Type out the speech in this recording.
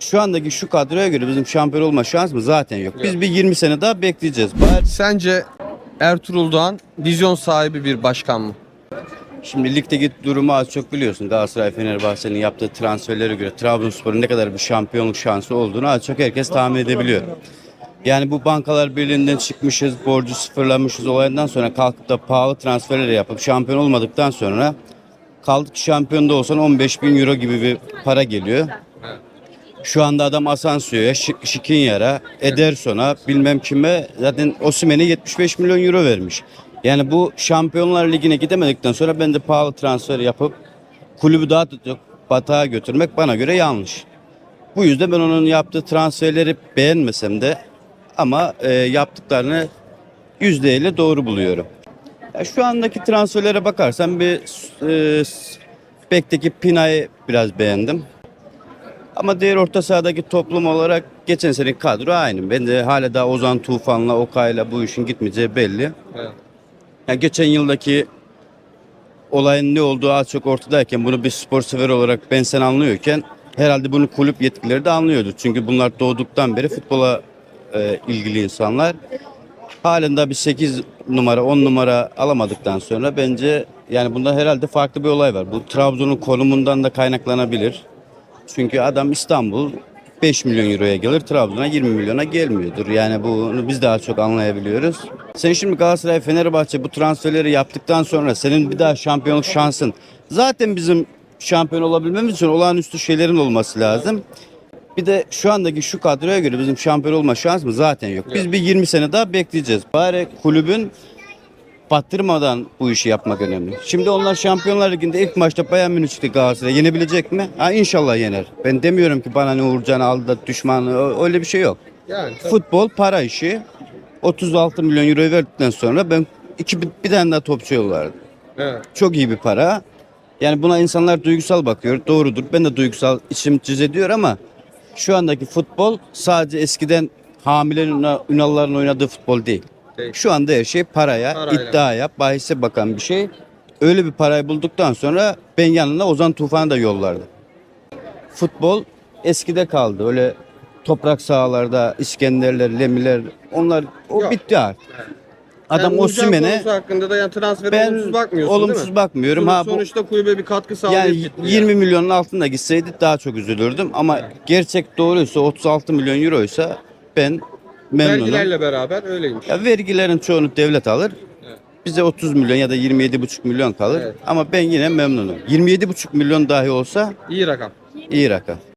Şu andaki şu kadroya göre bizim şampiyon olma şansımız zaten yok. Biz bir 20 sene daha bekleyeceğiz. Bari Sence Ertuğrul Doğan vizyon sahibi bir başkan mı? Şimdi ligdeki durumu az çok biliyorsun. Galatasaray Fenerbahçe'nin yaptığı transferlere göre Trabzonspor'un ne kadar bir şampiyonluk şansı olduğunu az çok herkes tahmin edebiliyor. Yani bu bankalar birliğinden çıkmışız, borcu sıfırlamışız olayından sonra kalkıp da pahalı transferleri yapıp şampiyon olmadıktan sonra kaldık şampiyon da olsan 15 bin euro gibi bir para geliyor. Şu anda adam Asansio'ya, Şik, Şikinyar'a, Ederson'a bilmem kime zaten Osimhen'e 75 milyon euro vermiş. Yani bu Şampiyonlar Ligi'ne gidemedikten sonra ben de pahalı transfer yapıp kulübü daha batağa götürmek bana göre yanlış. Bu yüzden ben onun yaptığı transferleri beğenmesem de ama e, yaptıklarını yüzdeyle doğru buluyorum. Ya şu andaki transferlere bakarsan bir e, Bek'teki Pina'yı biraz beğendim. Ama diğer orta sahadaki toplum olarak geçen sene kadro aynı. Ben de hala daha Ozan Tufan'la Okay'la bu işin gitmeyeceği belli. Evet. Yani geçen yıldaki olayın ne olduğu az çok ortadayken bunu bir spor sever olarak ben sen anlıyorken herhalde bunu kulüp yetkilileri de anlıyordu. Çünkü bunlar doğduktan beri futbola e, ilgili insanlar. Halen daha bir 8 numara 10 numara alamadıktan sonra bence yani bunda herhalde farklı bir olay var. Bu Trabzon'un konumundan da kaynaklanabilir. Çünkü adam İstanbul 5 milyon euroya gelir Trabzon'a 20 milyona gelmiyordur. Yani bunu biz daha çok anlayabiliyoruz. Sen şimdi Galatasaray Fenerbahçe bu transferleri yaptıktan sonra senin bir daha şampiyonluk şansın zaten bizim şampiyon olabilmemiz için olağanüstü şeylerin olması lazım. Bir de şu andaki şu kadroya göre bizim şampiyon olma şansımız zaten yok. Biz bir 20 sene daha bekleyeceğiz. Bari kulübün battırmadan bu işi yapmak önemli. Şimdi onlar Şampiyonlar Ligi'nde ilk maçta Bayern Münih'ti Galatasaray. Yenebilecek mi? Ha inşallah yener. Ben demiyorum ki bana ne Uğurcan aldı da düşman ö- öyle bir şey yok. Yani Futbol para işi. 36 milyon euro verdikten sonra ben iki bir tane daha topçu yollardım. evet. Çok iyi bir para. Yani buna insanlar duygusal bakıyor. Doğrudur. Ben de duygusal içim cız ediyor ama şu andaki futbol sadece eskiden hamile Ünal- Ünalların oynadığı futbol değil. Değil. Şu anda her şey paraya, Parayla. iddiaya, bahise bakan bir şey. Öyle bir parayı bulduktan sonra ben yanına Ozan Tufan'ı da yollardım. Futbol eskide kaldı. Öyle toprak sahalarda İskenderler, Lemiler onlar o Yok. bitti artık. Adam yani Osimhen'e hakkında da yani transfere ben olumsuz bakmıyorsun değil olumsuz mi? bakmıyorum. Sonuç- Ha bu Sonuçta kulübe bir katkı sağlayıp yani gitti 20 milyonun altında gitseydi daha çok üzülürdüm ama gerçek doğruysa 36 milyon euroysa ben memnunum. Vergilerle beraber öyleymiş. Ya vergilerin çoğunu devlet alır. Bize 30 milyon ya da 27,5 milyon kalır. Evet. Ama ben yine memnunum. 27,5 milyon dahi olsa İyi rakam. iyi rakam.